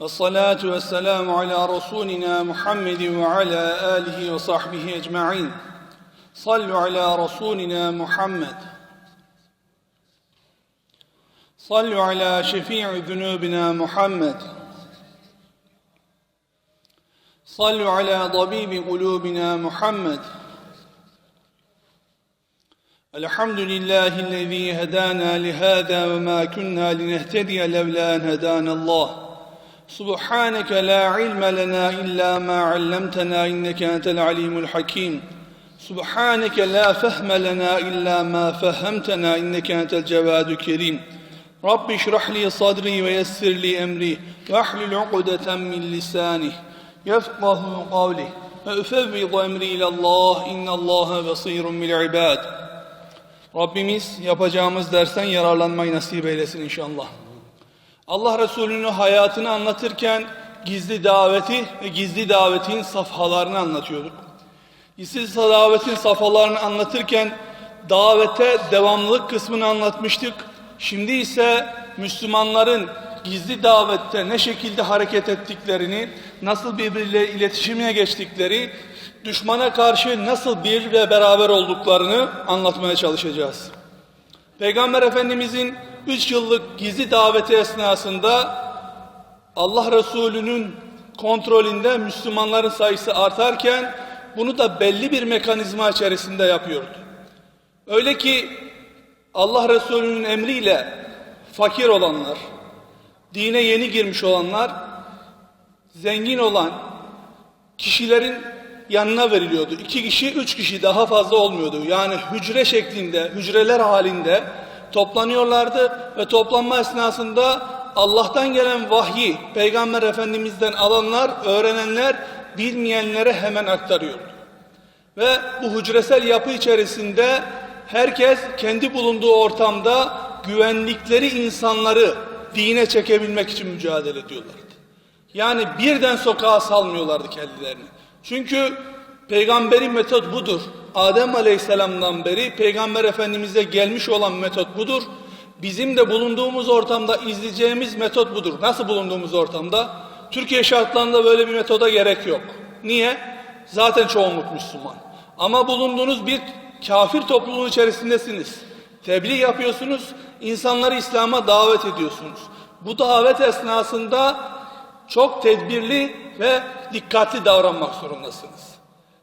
والصلاة والسلام على رسولنا محمد وعلى آله وصحبه أجمعين. صلوا على رسولنا محمد. صلوا على شفيع ذنوبنا محمد. صلوا على طبيب قلوبنا محمد. الحمد لله الذي هدانا لهذا وما كنا لنهتدي لولا أن هدانا الله. سبحانك لا علم لنا إلا ما علمتنا إنك أنت العليم الحكيم سبحانك لا فهم لنا إلا ما فهمتنا إنك أنت الجواد الكريم رب اشرح لي صدري ويسر لي أمري واحلل عقدة من لساني يفقه قولي فأفوض أمري إلى الله إن الله بصير بالعباد Rabbimiz yapacağımız dersten yararlanmayı nasip eylesin inşallah. Allah Resulü'nün hayatını anlatırken gizli daveti ve gizli davetin safhalarını anlatıyorduk. Gizli davetin safhalarını anlatırken davete devamlılık kısmını anlatmıştık. Şimdi ise Müslümanların gizli davette ne şekilde hareket ettiklerini, nasıl birbiriyle iletişimine geçtikleri, düşmana karşı nasıl bir ve beraber olduklarını anlatmaya çalışacağız. Peygamber Efendimizin 3 yıllık gizli daveti esnasında Allah Resulü'nün kontrolünde Müslümanların sayısı artarken bunu da belli bir mekanizma içerisinde yapıyordu. Öyle ki Allah Resulü'nün emriyle fakir olanlar, dine yeni girmiş olanlar, zengin olan kişilerin yanına veriliyordu. İki kişi, üç kişi daha fazla olmuyordu. Yani hücre şeklinde, hücreler halinde toplanıyorlardı ve toplanma esnasında Allah'tan gelen vahyi Peygamber Efendimiz'den alanlar, öğrenenler bilmeyenlere hemen aktarıyordu. Ve bu hücresel yapı içerisinde herkes kendi bulunduğu ortamda güvenlikleri insanları dine çekebilmek için mücadele ediyorlardı. Yani birden sokağa salmıyorlardı kendilerini. Çünkü peygamberin metot budur. Adem Aleyhisselam'dan beri peygamber efendimize gelmiş olan metot budur. Bizim de bulunduğumuz ortamda izleyeceğimiz metot budur. Nasıl bulunduğumuz ortamda? Türkiye şartlarında böyle bir metoda gerek yok. Niye? Zaten çoğunluk Müslüman. Ama bulunduğunuz bir kafir topluluğun içerisindesiniz. Tebliğ yapıyorsunuz, insanları İslam'a davet ediyorsunuz. Bu davet esnasında çok tedbirli ve dikkatli davranmak zorundasınız.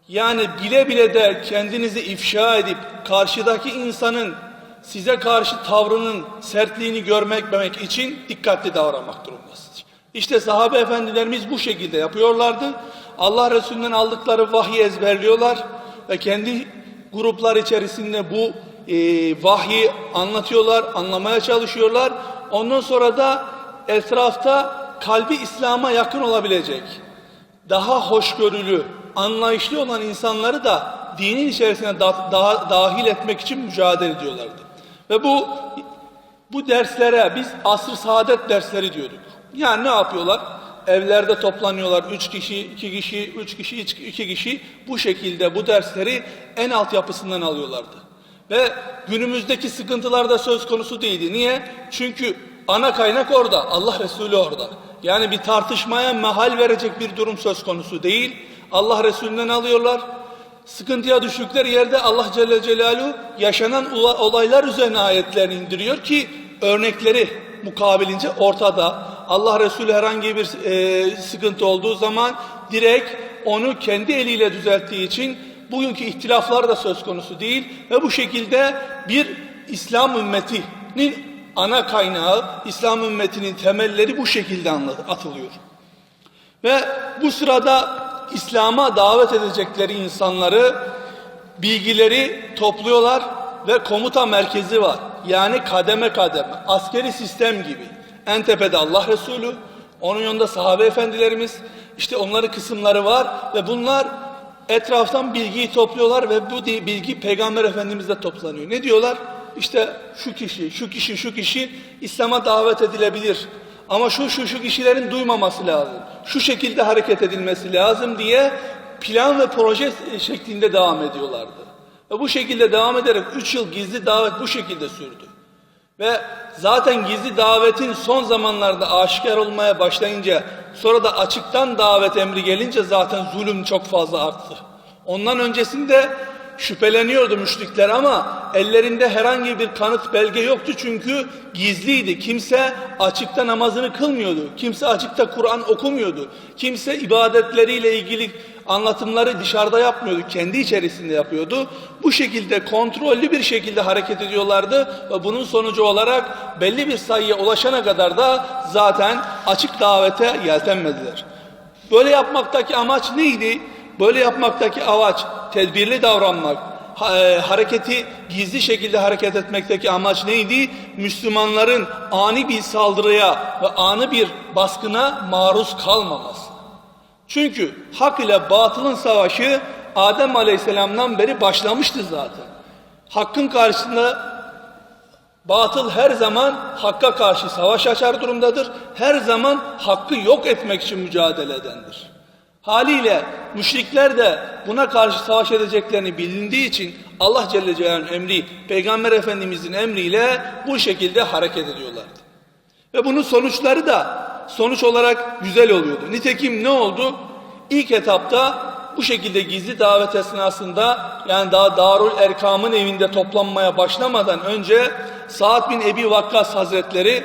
Yani bile bile de kendinizi ifşa edip karşıdaki insanın size karşı tavrının sertliğini görmek için dikkatli davranmak durumundasınız. İşte sahabe efendilerimiz bu şekilde yapıyorlardı. Allah Resulü'nden aldıkları vahyi ezberliyorlar ve kendi gruplar içerisinde bu e, vahyi anlatıyorlar, anlamaya çalışıyorlar. Ondan sonra da etrafta kalbi İslam'a yakın olabilecek, daha hoşgörülü, anlayışlı olan insanları da dinin içerisine da, da, dahil etmek için mücadele ediyorlardı. Ve bu bu derslere biz asr saadet dersleri diyorduk. Yani ne yapıyorlar? Evlerde toplanıyorlar. Üç kişi, iki kişi, üç kişi, iki kişi bu şekilde bu dersleri en alt yapısından alıyorlardı. Ve günümüzdeki sıkıntılar da söz konusu değildi. Niye? Çünkü ana kaynak orada. Allah Resulü orada. Yani bir tartışmaya mahal verecek bir durum söz konusu değil. Allah Resulü'nden alıyorlar. Sıkıntıya düştükleri yerde Allah Celle Celaluhu yaşanan olaylar üzerine ayetlerini indiriyor ki örnekleri mukabilince ortada. Allah Resulü herhangi bir e, sıkıntı olduğu zaman direkt onu kendi eliyle düzelttiği için bugünkü ihtilaflar da söz konusu değil ve bu şekilde bir İslam ümmetinin ana kaynağı, İslam ümmetinin temelleri bu şekilde atılıyor. Ve bu sırada İslam'a davet edecekleri insanları, bilgileri topluyorlar ve komuta merkezi var. Yani kademe kademe, askeri sistem gibi. En tepede Allah Resulü, onun yanında sahabe efendilerimiz, işte onların kısımları var ve bunlar etraftan bilgiyi topluyorlar ve bu bilgi Peygamber Efendimiz'de toplanıyor. Ne diyorlar? İşte şu kişi, şu kişi, şu kişi İslam'a davet edilebilir. Ama şu şu şu kişilerin duymaması lazım. Şu şekilde hareket edilmesi lazım diye plan ve proje şeklinde devam ediyorlardı. Ve bu şekilde devam ederek 3 yıl gizli davet bu şekilde sürdü. Ve zaten gizli davetin son zamanlarda aşikar olmaya başlayınca sonra da açıktan davet emri gelince zaten zulüm çok fazla arttı. Ondan öncesinde şüpheleniyordu müşrikler ama ellerinde herhangi bir kanıt belge yoktu çünkü gizliydi. Kimse açıkta namazını kılmıyordu. Kimse açıkta Kur'an okumuyordu. Kimse ibadetleriyle ilgili anlatımları dışarıda yapmıyordu. Kendi içerisinde yapıyordu. Bu şekilde kontrollü bir şekilde hareket ediyorlardı ve bunun sonucu olarak belli bir sayıya ulaşana kadar da zaten açık davete yeltenmediler. Böyle yapmaktaki amaç neydi? Böyle yapmaktaki amaç tedbirli davranmak, e, hareketi gizli şekilde hareket etmekteki amaç neydi? Müslümanların ani bir saldırıya ve ani bir baskına maruz kalmaması. Çünkü hak ile batılın savaşı Adem Aleyhisselam'dan beri başlamıştı zaten. Hakkın karşısında Batıl her zaman hakka karşı savaş açar durumdadır. Her zaman hakkı yok etmek için mücadele edendir. Haliyle müşrikler de buna karşı savaş edeceklerini bilindiği için Allah Celle Celaluhu'nun emri, Peygamber Efendimizin emriyle bu şekilde hareket ediyorlardı. Ve bunun sonuçları da sonuç olarak güzel oluyordu. Nitekim ne oldu? İlk etapta bu şekilde gizli davet esnasında yani daha Darul Erkam'ın evinde toplanmaya başlamadan önce Sa'd bin Ebi Vakkas Hazretleri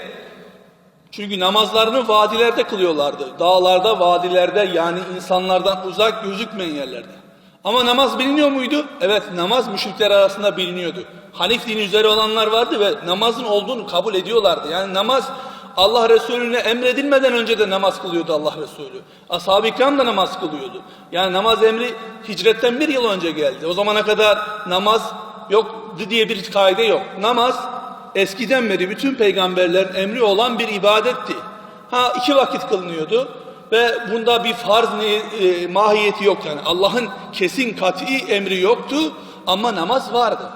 çünkü namazlarını vadilerde kılıyorlardı. Dağlarda, vadilerde yani insanlardan uzak gözükmeyen yerlerde. Ama namaz biliniyor muydu? Evet namaz müşrikler arasında biliniyordu. Hanif dini üzere olanlar vardı ve namazın olduğunu kabul ediyorlardı. Yani namaz Allah Resulüne emredilmeden önce de namaz kılıyordu Allah Resulü. Ashab-ı ikram da namaz kılıyordu. Yani namaz emri hicretten bir yıl önce geldi. O zamana kadar namaz yok diye bir kaide yok. Namaz eskiden beri bütün peygamberlerin emri olan bir ibadetti. Ha iki vakit kılınıyordu ve bunda bir farz e, mahiyeti yok yani. Allah'ın kesin kat'i emri yoktu ama namaz vardı.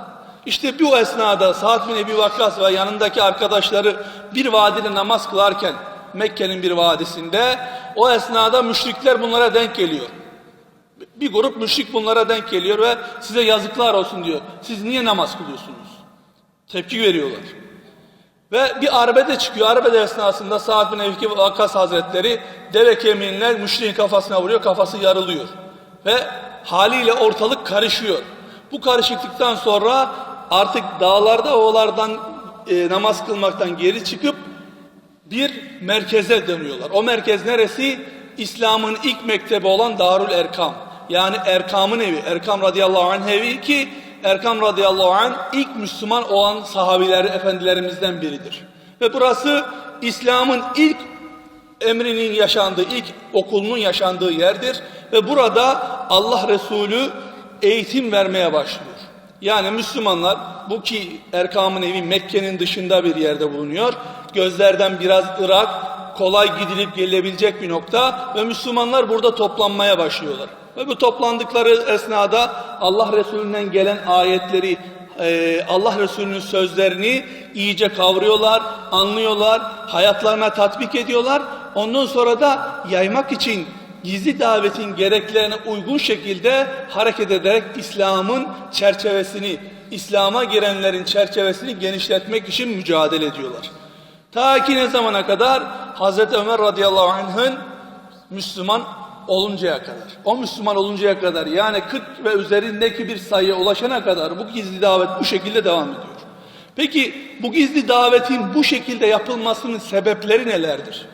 İşte bu esnada Sa'd bin Ebi Vakkas ve yanındaki arkadaşları bir vadide namaz kılarken Mekke'nin bir vadisinde o esnada müşrikler bunlara denk geliyor. Bir grup müşrik bunlara denk geliyor ve size yazıklar olsun diyor. Siz niye namaz kılıyorsunuz? Tepki veriyorlar. Ve bir arbede çıkıyor. Arbede esnasında Sa'd bin Ebi Vakkas Hazretleri deve kemiğiyle müşriğin kafasına vuruyor. Kafası yarılıyor. Ve haliyle ortalık karışıyor. Bu karışıklıktan sonra artık dağlarda ovalardan e, namaz kılmaktan geri çıkıp bir merkeze dönüyorlar. O merkez neresi? İslam'ın ilk mektebi olan Darül Erkam. Yani Erkam'ın evi. Erkam radıyallahu anh evi ki Erkam radıyallahu anh ilk Müslüman olan sahabiler efendilerimizden biridir. Ve burası İslam'ın ilk emrinin yaşandığı, ilk okulunun yaşandığı yerdir. Ve burada Allah Resulü eğitim vermeye başlıyor. Yani Müslümanlar bu ki Erkam'ın evi Mekke'nin dışında bir yerde bulunuyor. Gözlerden biraz ırak, kolay gidilip gelebilecek bir nokta ve Müslümanlar burada toplanmaya başlıyorlar. Ve bu toplandıkları esnada Allah Resulü'nden gelen ayetleri, e, Allah Resulü'nün sözlerini iyice kavruyorlar, anlıyorlar, hayatlarına tatbik ediyorlar. Ondan sonra da yaymak için gizli davetin gereklerine uygun şekilde hareket ederek İslam'ın çerçevesini, İslam'a girenlerin çerçevesini genişletmek için mücadele ediyorlar. Ta ki ne zamana kadar? Hazreti Ömer radıyallahu anh'ın Müslüman oluncaya kadar. O Müslüman oluncaya kadar yani 40 ve üzerindeki bir sayıya ulaşana kadar bu gizli davet bu şekilde devam ediyor. Peki bu gizli davetin bu şekilde yapılmasının sebepleri nelerdir?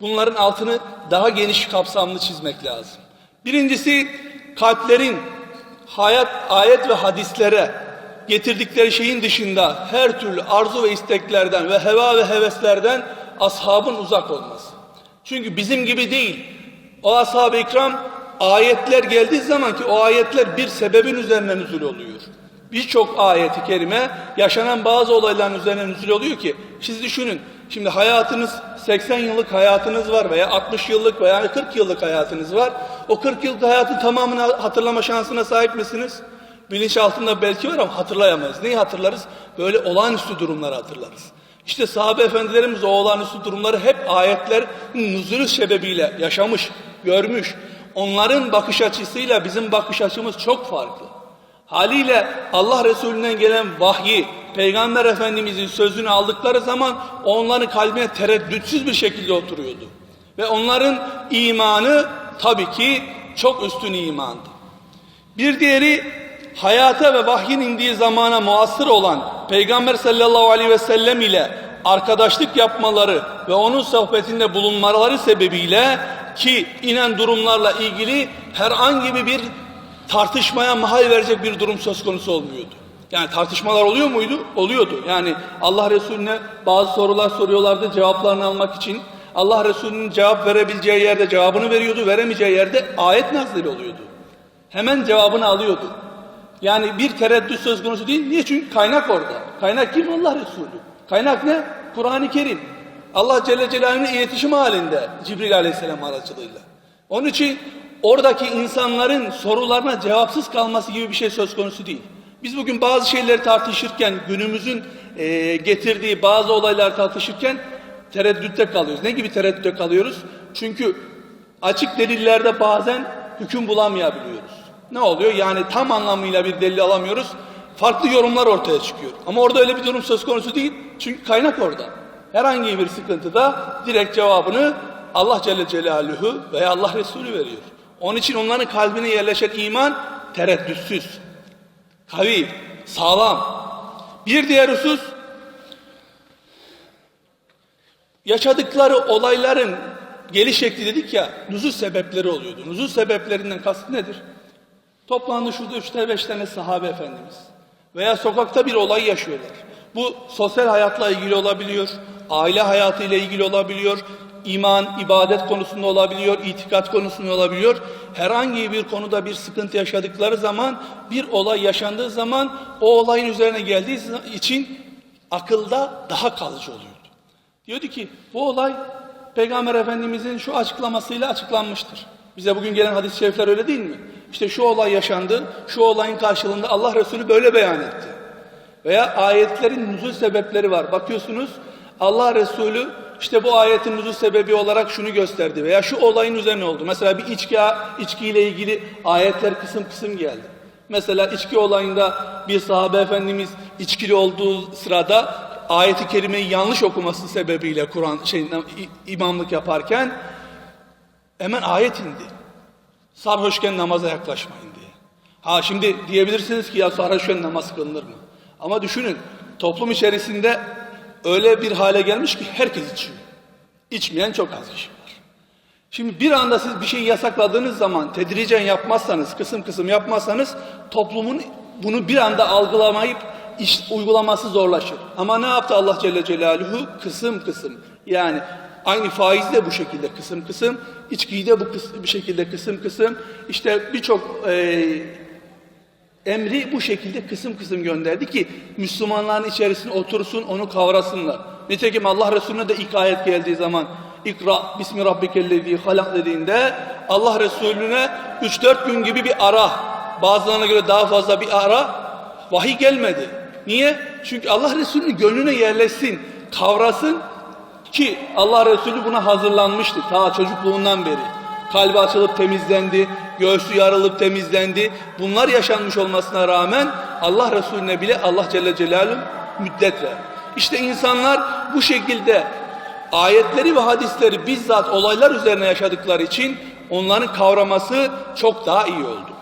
Bunların altını daha geniş kapsamlı çizmek lazım. Birincisi kalplerin hayat, ayet ve hadislere getirdikleri şeyin dışında her türlü arzu ve isteklerden ve heva ve heveslerden ashabın uzak olması. Çünkü bizim gibi değil. O ashab-ı ikram ayetler geldiği zaman ki o ayetler bir sebebin üzerine nüzul oluyor. Birçok ayeti kerime yaşanan bazı olayların üzerine nüzul oluyor ki siz düşünün şimdi hayatınız 80 yıllık hayatınız var veya 60 yıllık veya 40 yıllık hayatınız var. O 40 yıllık hayatın tamamını hatırlama şansına sahip misiniz? Bilinçaltında belki var ama hatırlayamayız. Neyi hatırlarız? Böyle olağanüstü durumları hatırlarız. İşte sahabe efendilerimiz o olağanüstü durumları hep ayetler nüzulü sebebiyle yaşamış, görmüş. Onların bakış açısıyla bizim bakış açımız çok farklı. Haliyle Allah Resulü'nden gelen vahyi, Peygamber Efendimizin sözünü aldıkları zaman onların kalbine tereddütsüz bir şekilde oturuyordu. Ve onların imanı tabii ki çok üstün imandı. Bir diğeri hayata ve vahyin indiği zamana muasır olan Peygamber sallallahu aleyhi ve sellem ile arkadaşlık yapmaları ve onun sohbetinde bulunmaları sebebiyle ki inen durumlarla ilgili herhangi bir tartışmaya mahal verecek bir durum söz konusu olmuyordu. Yani tartışmalar oluyor muydu? Oluyordu. Yani Allah Resulüne bazı sorular soruyorlardı cevaplarını almak için. Allah Resulü'nün cevap verebileceği yerde cevabını veriyordu, veremeyeceği yerde ayet nazili oluyordu. Hemen cevabını alıyordu. Yani bir tereddüt söz konusu değil. Niye? Çünkü kaynak orada. Kaynak kim? Allah Resulü. Kaynak ne? Kur'an-ı Kerim. Allah Celle Celaluhu'nun iletişim halinde Cibril Aleyhisselam aracılığıyla. Onun için oradaki insanların sorularına cevapsız kalması gibi bir şey söz konusu değil. Biz bugün bazı şeyleri tartışırken, günümüzün e, getirdiği bazı olaylar tartışırken tereddütte kalıyoruz. Ne gibi tereddütte kalıyoruz? Çünkü açık delillerde bazen hüküm bulamayabiliyoruz. Ne oluyor? Yani tam anlamıyla bir delil alamıyoruz. Farklı yorumlar ortaya çıkıyor. Ama orada öyle bir durum söz konusu değil. Çünkü kaynak orada. Herhangi bir sıkıntıda direkt cevabını Allah Celle Celaluhu veya Allah Resulü veriyor. Onun için onların kalbine yerleşen iman tereddütsüz, kavi, sağlam. Bir diğer husus yaşadıkları olayların geliş şekli dedik ya nuzul sebepleri oluyordu. Nuzul sebeplerinden kasıt nedir? Toplandı şurada üç tane beş tane sahabe efendimiz. Veya sokakta bir olay yaşıyorlar. Bu sosyal hayatla ilgili olabiliyor, aile hayatıyla ilgili olabiliyor, iman, ibadet konusunda olabiliyor, itikat konusunda olabiliyor. Herhangi bir konuda bir sıkıntı yaşadıkları zaman, bir olay yaşandığı zaman o olayın üzerine geldiği için akılda daha kalıcı oluyordu. Diyordu ki bu olay Peygamber Efendimizin şu açıklamasıyla açıklanmıştır. Bize bugün gelen hadis-i şerifler öyle değil mi? İşte şu olay yaşandı, şu olayın karşılığında Allah Resulü böyle beyan etti. Veya ayetlerin nüzul sebepleri var. Bakıyorsunuz Allah Resulü işte bu ayetin nüzul sebebi olarak şunu gösterdi veya şu olayın üzerine oldu. Mesela bir içki içkiyle ilgili ayetler kısım kısım geldi. Mesela içki olayında bir sahabe efendimiz içkili olduğu sırada ayeti kerimeyi yanlış okuması sebebiyle Kur'an şey imamlık yaparken hemen ayet indi. Sarhoşken namaza yaklaşmayın diye. Ha şimdi diyebilirsiniz ki ya sarhoşken namaz kılınır mı? Ama düşünün toplum içerisinde öyle bir hale gelmiş ki herkes içiyor. İçmeyen çok az kişi var. Şimdi bir anda siz bir şey yasakladığınız zaman tedricen yapmazsanız, kısım kısım yapmazsanız toplumun bunu bir anda algılamayıp iş, uygulaması zorlaşır. Ama ne yaptı Allah Celle Celaluhu? Kısım kısım. Yani aynı faiz de bu şekilde kısım kısım, içkiyi de bu kısım, bir şekilde kısım kısım. İşte birçok e, emri bu şekilde kısım kısım gönderdi ki Müslümanların içerisine otursun, onu kavrasınlar. Nitekim Allah Resulüne de ilk ayet geldiği zaman İkra bismi rabbikellezi halak dediğinde Allah Resulüne 3-4 gün gibi bir ara bazılarına göre daha fazla bir ara vahiy gelmedi. Niye? Çünkü Allah Resulü'nün gönlüne yerleşsin, kavrasın ki Allah Resulü buna hazırlanmıştı ta çocukluğundan beri. Kalbi açılıp temizlendi, göğsü yarılıp temizlendi. Bunlar yaşanmış olmasına rağmen Allah Resulüne bile Allah Celle Celaluhu müddet ver. İşte insanlar bu şekilde ayetleri ve hadisleri bizzat olaylar üzerine yaşadıkları için onların kavraması çok daha iyi oldu.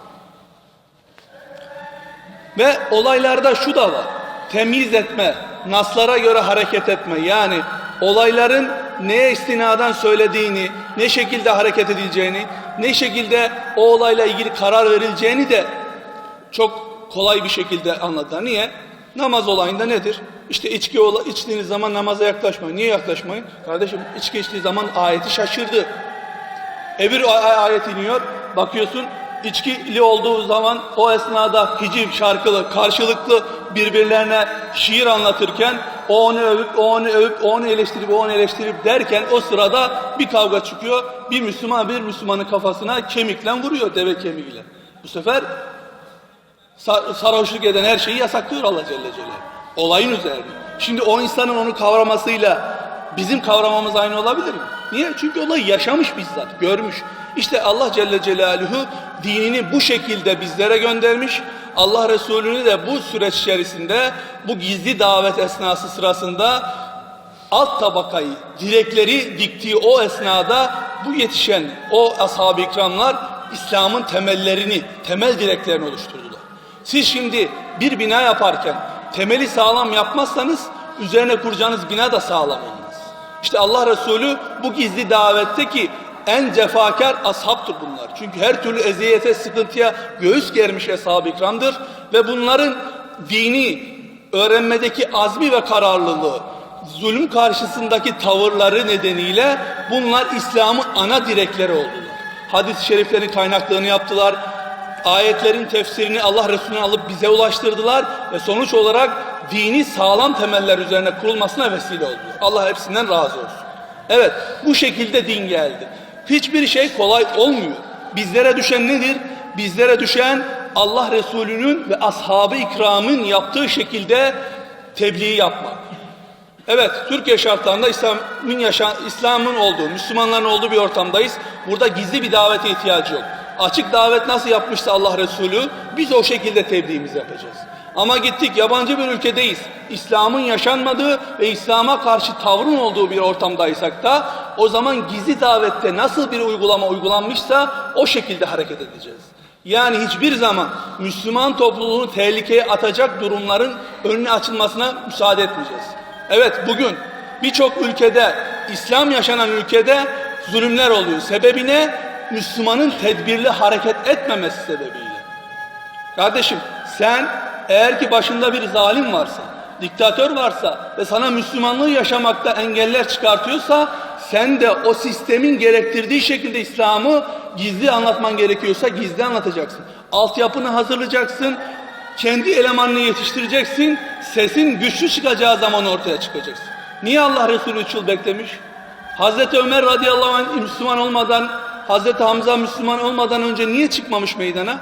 Ve olaylarda şu da var. Temiz etme, naslara göre hareket etme. Yani olayların neye istinaden söylediğini, ne şekilde hareket edileceğini, ne şekilde o olayla ilgili karar verileceğini de çok kolay bir şekilde anladılar. Niye? Namaz olayında nedir? İşte içki içtiğiniz zaman namaza yaklaşmayın. Niye yaklaşmayın? Kardeşim içki içtiği zaman ayeti şaşırdı. Ebir ayet iniyor. Bakıyorsun içkili olduğu zaman o esnada hiciv şarkılı karşılıklı birbirlerine şiir anlatırken o onu övüp o onu övüp o onu eleştirip o onu eleştirip derken o sırada bir kavga çıkıyor. Bir Müslüman bir Müslümanın kafasına kemikle vuruyor deve kemiğiyle. Bu sefer sarhoşluk eden her şeyi yasaklıyor Allah Celle Celaluhu. Olayın üzerine. Şimdi o insanın onu kavramasıyla bizim kavramamız aynı olabilir mi? Niye? Çünkü olayı yaşamış bizzat, görmüş. İşte Allah Celle Celaluhu dinini bu şekilde bizlere göndermiş. Allah Resulü'nü de bu süreç içerisinde bu gizli davet esnası sırasında alt tabakayı, direkleri diktiği o esnada bu yetişen o ashab-ı ikramlar İslam'ın temellerini, temel direklerini oluşturdular. Siz şimdi bir bina yaparken temeli sağlam yapmazsanız üzerine kuracağınız bina da sağlam olmaz. İşte Allah Resulü bu gizli davetteki en cefakar ashabtır bunlar. Çünkü her türlü eziyete, sıkıntıya göğüs germiş ashab-ı ikramdır ve bunların dini öğrenmedeki azmi ve kararlılığı, zulüm karşısındaki tavırları nedeniyle bunlar İslam'ın ana direkleri oldular. Hadis-i şeriflerin kaynaklarını yaptılar. Ayetlerin tefsirini Allah Resulü'ne alıp bize ulaştırdılar ve sonuç olarak dini sağlam temeller üzerine kurulmasına vesile oldular. Allah hepsinden razı olsun. Evet, bu şekilde din geldi. Hiçbir şey kolay olmuyor. Bizlere düşen nedir? Bizlere düşen Allah Resulü'nün ve ashabı ikramın yaptığı şekilde tebliğ yapmak. Evet, Türkiye şartlarında İslam'ın yaşa olduğu, Müslümanların olduğu bir ortamdayız. Burada gizli bir davete ihtiyacı yok. Açık davet nasıl yapmışsa Allah Resulü, biz o şekilde tebliğimizi yapacağız. Ama gittik yabancı bir ülkedeyiz. İslam'ın yaşanmadığı ve İslam'a karşı tavrın olduğu bir ortamdaysak da o zaman gizli davette nasıl bir uygulama uygulanmışsa o şekilde hareket edeceğiz. Yani hiçbir zaman Müslüman topluluğunu tehlikeye atacak durumların önüne açılmasına müsaade etmeyeceğiz. Evet bugün birçok ülkede, İslam yaşanan ülkede zulümler oluyor. Sebebi ne? Müslümanın tedbirli hareket etmemesi sebebiyle. Kardeşim sen eğer ki başında bir zalim varsa, diktatör varsa ve sana Müslümanlığı yaşamakta engeller çıkartıyorsa sen de o sistemin gerektirdiği şekilde İslam'ı gizli anlatman gerekiyorsa gizli anlatacaksın. Altyapını hazırlayacaksın, kendi elemanını yetiştireceksin, sesin güçlü çıkacağı zaman ortaya çıkacaksın. Niye Allah Resulü 3 yıl beklemiş? Hazreti Ömer radıyallahu anh Müslüman olmadan, Hazreti Hamza Müslüman olmadan önce niye çıkmamış meydana?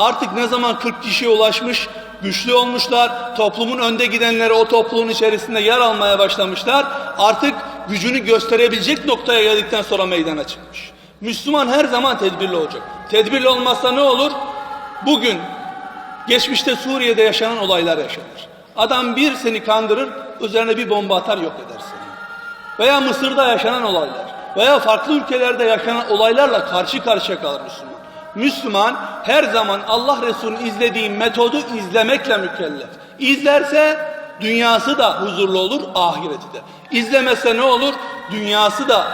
Artık ne zaman 40 kişiye ulaşmış, güçlü olmuşlar, toplumun önde gidenleri o toplumun içerisinde yer almaya başlamışlar. Artık gücünü gösterebilecek noktaya geldikten sonra meydana çıkmış. Müslüman her zaman tedbirli olacak. Tedbirli olmazsa ne olur? Bugün geçmişte Suriye'de yaşanan olaylar yaşanır. Adam bir seni kandırır, üzerine bir bomba atar yok eder seni. Veya Mısır'da yaşanan olaylar veya farklı ülkelerde yaşanan olaylarla karşı karşıya kalır Müslüman. Müslüman her zaman Allah Resulü'nün izlediği metodu izlemekle mükellef. İzlerse dünyası da huzurlu olur, ahireti de. İzlemezse ne olur? Dünyası da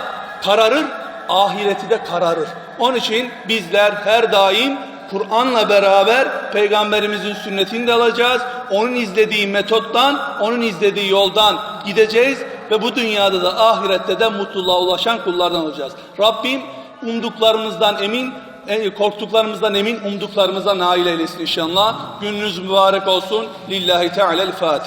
kararır, ahireti de kararır. Onun için bizler her daim Kur'an'la beraber peygamberimizin sünnetini de alacağız. Onun izlediği metottan, onun izlediği yoldan gideceğiz ve bu dünyada da ahirette de mutluluğa ulaşan kullardan olacağız. Rabbim umduklarımızdan emin, e, korktuklarımızdan emin, umduklarımıza nail eylesin inşallah. Gününüz mübarek olsun. Lillahi Teala'l-Fatiha.